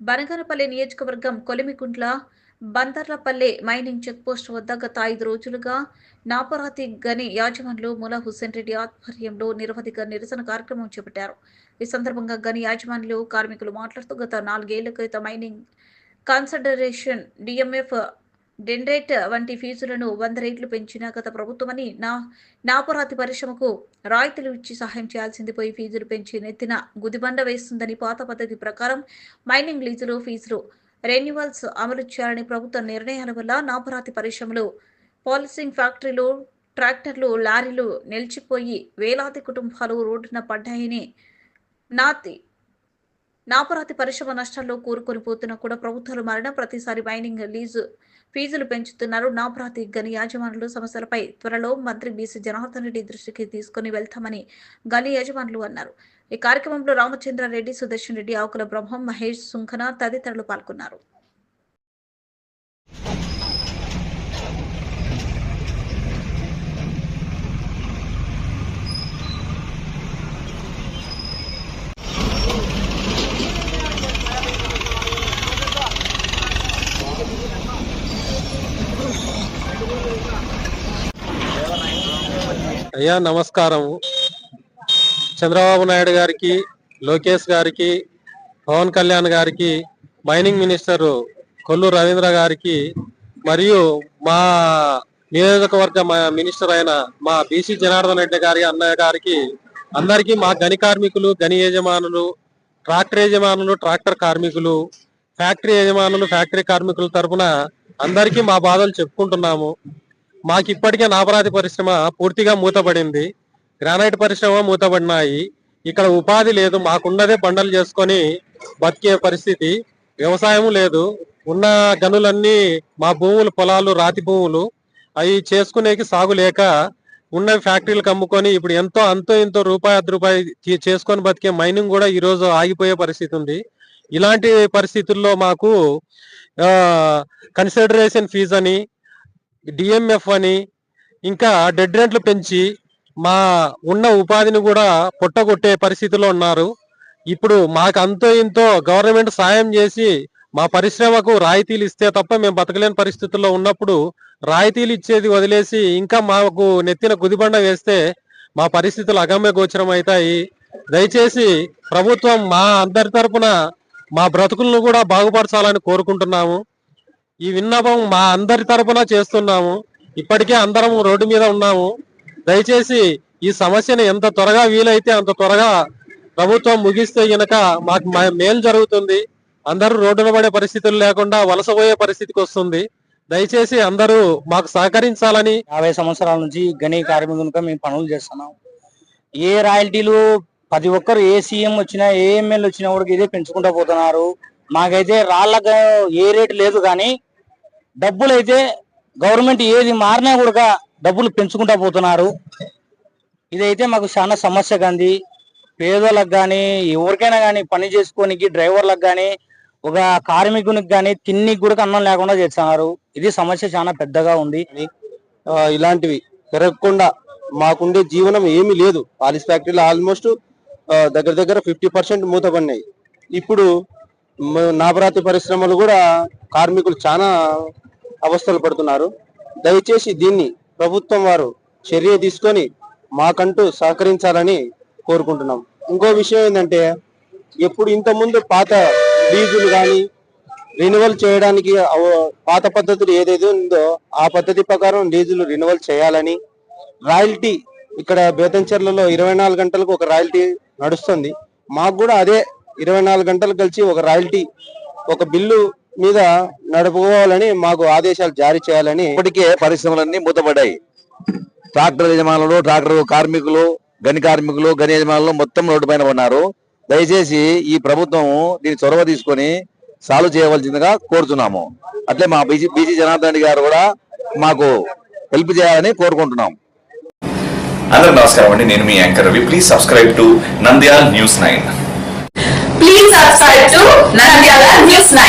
బనగానపల్లి నియోజకవర్గం కొలిమికుంట్ల బందర్లపల్లి mining checkpost వద్ద గత ఐదు రోజులుగా నాపరాతి గని యాజమాన్లు ములా హుస్సేన్ రెడ్డి ఆధ్వర్యంలో నిరవధిక నిరసన కార్యక్రమం చేపట్టారు. ఈ సందర్భంగా గని యాజమాన్లు కార్మికులు మాట్లాడుతూ గత నాలుగేళ్ళ క్రితం మైనింగ్ కాన్సడరేషన్ డిఎంఎఫ్ డెన్రేట్ వంటి ఫీజులను వంద రేట్లు పెంచిన గత ప్రభుత్వమని నా నాపరాతి పరిశ్రమకు రాయితీలు ఇచ్చి సహాయం చేయాల్సింది పోయి ఫీజులు పెంచి నెత్తిన గుదిబండ వేస్తుందని పాత పద్ధతి ప్రకారం మైనింగ్ లీజులు ఫీజులు రెన్యువల్స్ అమలు చేయాలని ప్రభుత్వ నిర్ణయాల వల్ల నాపరాతి పరిశ్రమలు పాలిసింగ్ ఫ్యాక్టరీలు ట్రాక్టర్లు లారీలు నిలిచిపోయి వేలాది కుటుంబాలు రోడ్డున పడ్డాయని నాతి నాపరాతి పరిశ్రమ నష్టాల్లో కూరుకొని పోతున్నా కూడా ప్రభుత్వాలు మారిన ప్రతిసారి మైనింగ్ లీజు ఫీజులు పెంచుతున్నారు. నాపరాతి గని యాజమానులు సమస్యలపై త్వరలో మంత్రి బీసీ జనార్దన్ రెడ్డి దృష్టికి తీసుకుని వెళ్తామని గని యజమానులు అన్నారు. ఈ కార్యక్రమంలో రామచంద్రారెడ్డి సుదర్శన్ రెడ్డి ఆకుల బ్రహ్మం మహేష్ సుంఖన తదితరులు పాల్గొన్నారు. అయ్యా నమస్కారం చంద్రబాబు నాయుడు గారికి లోకేష్ గారికి పవన్ కళ్యాణ్ గారికి మైనింగ్ మినిస్టర్ కొల్లు రవీంద్ర గారికి మరియు మా నియోజకవర్గ మా- మినిస్టర్ అయిన మా బీసీ జనార్దన్ రెడ్డి గారి అన్నయ్య గారికి అందరికీ మా గని కార్మికులు గని యజమానులు ట్రాక్టర్ యజమానులు ట్రాక్టర్ కార్మికులు ఫ్యాక్టరీ యజమానులు ఫ్యాక్టరీ కార్మికుల తరపున అందరికీ మా బాధలు చెప్పుకుంటున్నాము. మాకు ఇప్పటికే నాపరాతి పరిశ్రమ పూర్తిగా మూతపడింది గ్రానైట్ పరిశ్రమ మూతబడినాయి. ఇక్కడ ఉపాధి లేదు. మాకున్నదే పండలు చేసుకొని బతికే పరిస్థితి. వ్యవసాయం లేదు. ఉన్న గనులన్నీ మా భూములు పొలాలు రాతి భూములు అవి చేసుకునేకి సాగు లేక ఉన్న ఫ్యాక్టరీలు అమ్ముకొని ఇప్పుడు ఎంతో అంతో ఇంతో రూపాయి అర్ధ రూపాయి చేసుకొని బతికే మైనింగ్ కూడా ఈరోజు ఆగిపోయే పరిస్థితి ఉంది. ఇలాంటి పరిస్థితుల్లో మాకు కన్సిడరేషన్ ఫీజు అని డిఎంఎఫ్ అని ఇంకా డెడ్ రెంట్లు పెంచి మా ఉన్న ఉపాధిని కూడా పొట్టగొట్టే పరిస్థితిలో ఉన్నారు. ఇప్పుడు మాకు అంతో ఇంతో గవర్నమెంట్ సాయం చేసి మా పరిశ్రమకు రాయితీలు ఇస్తే తప్ప మేము బతకలేని పరిస్థితుల్లో ఉన్నప్పుడు రాయితీలు ఇచ్చేది వదిలేసి ఇంకా మాకు నెత్తిన గుదిబండ వేస్తే మా పరిస్థితులు అగమ్య గోచరం అవుతాయి. దయచేసి ప్రభుత్వం మా అందరి తరపున మా బ్రతుకులను కూడా బాగుపరచాలని కోరుకుంటున్నాము. ఈ విన్నపం మా అందరి తరపున చేస్తున్నాము. ఇప్పటికే అందరం రోడ్డు మీద ఉన్నాము. దయచేసి ఈ సమస్యను ఎంత త్వరగా వీలైతే అంత త్వరగా ప్రభుత్వం ముగిస్తే గనక మాకు మేలు జరుగుతుంది. అందరూ రోడ్డున పడే పరిస్థితులు లేకుండా వలసపోయే పరిస్థితికి వస్తుంది. దయచేసి అందరూ మాకు సహకరించాలని యాభై సంవత్సరాల నుంచి గని కార్మికులుగా మేము పనులు చేస్తున్నాం. ఏ రాయల్టీలు ప్రతి ఒక్కరు ఏ సీఎం వచ్చినా ఏ ఎమ్మెల్యే వచ్చినా కూడా ఇదే పెంచుకుంటూ పోతున్నారు. మాకైతే రాళ్ళకు ఏ రేటు లేదు కానీ డబ్బులు అయితే గవర్నమెంట్ ఏది మారినా కూడా డబ్బులు పెంచుకుంటూ పోతున్నారు. ఇదైతే మాకు చాలా సమస్య కంది పేదోళ్ళకి కానీ ఎవరికైనా కానీ పని చేసుకోనికి డ్రైవర్లకు కానీ ఒక కార్మికునికి కానీ తిన్ని కూడా అన్నం లేకుండా చేస్తున్నారు. ఇది సమస్య చాలా పెద్దగా ఉంది. ఇలాంటివి పెరగకుండా మాకుండే జీవనం ఏమీ లేదు. పాలిస్ ఫ్యాక్టరీలు ఆల్మోస్ట్ దగ్గర దగ్గర ఫిఫ్టీ పర్సెంట్ మూతపడినాయి. ఇప్పుడు నాపరాతి పరిశ్రమలు కూడా కార్మికులు చాలా అవస్థలు పడుతున్నారు. దయచేసి దీన్ని ప్రభుత్వం వారు చర్య తీసుకొని మాకంటూ సహకరించాలని కోరుకుంటున్నాం. ఇంకో విషయం ఏంటంటే ఎప్పుడు ఇంతకుముందు పాత లీజులు కానీ రెన్యువల్ చేయడానికి పాత పద్ధతులు ఏదైతే ఉందో ఆ పద్ధతి ప్రకారం లీజులు రెన్యువల్ చేయాలని రాయల్టీ ఇక్కడ బేతంచెర్లలో ఇరవై నాలుగు గంటలకు ఒక రాయల్టీ నడుస్తుంది. మాకు కూడా అదే ఇరవై నాలుగు గంటలు కలిసి ఒక రాయల్టీ ఒక బిల్లు మీద నడుపుకోవాలని మాకు ఆదేశాలు జారీ చేయాలని ఇప్పటికే పరిశ్రమలన్నీ మూతపడ్డాయి. ట్రాక్టర్ యజమానులు ట్రాక్టర్ కార్మికులు గని కార్మికులు గని యజమానులు మొత్తం రోడ్డు పైన ఉన్నారు. దయచేసి ఈ ప్రభుత్వం దీని చొరవ తీసుకొని సాల్వ్ చేయవలసిందిగా కోరుతున్నాము. అట్లే మా బీసీ బీసీ జనార్దన్ రెడ్డి గారు కూడా మాకు హెల్ప్ చేయాలని కోరుకుంటున్నాం. అందరూ నమస్కారం అండి. నేను మీ anchor Ravi. Please subscribe to Nandyal news nine.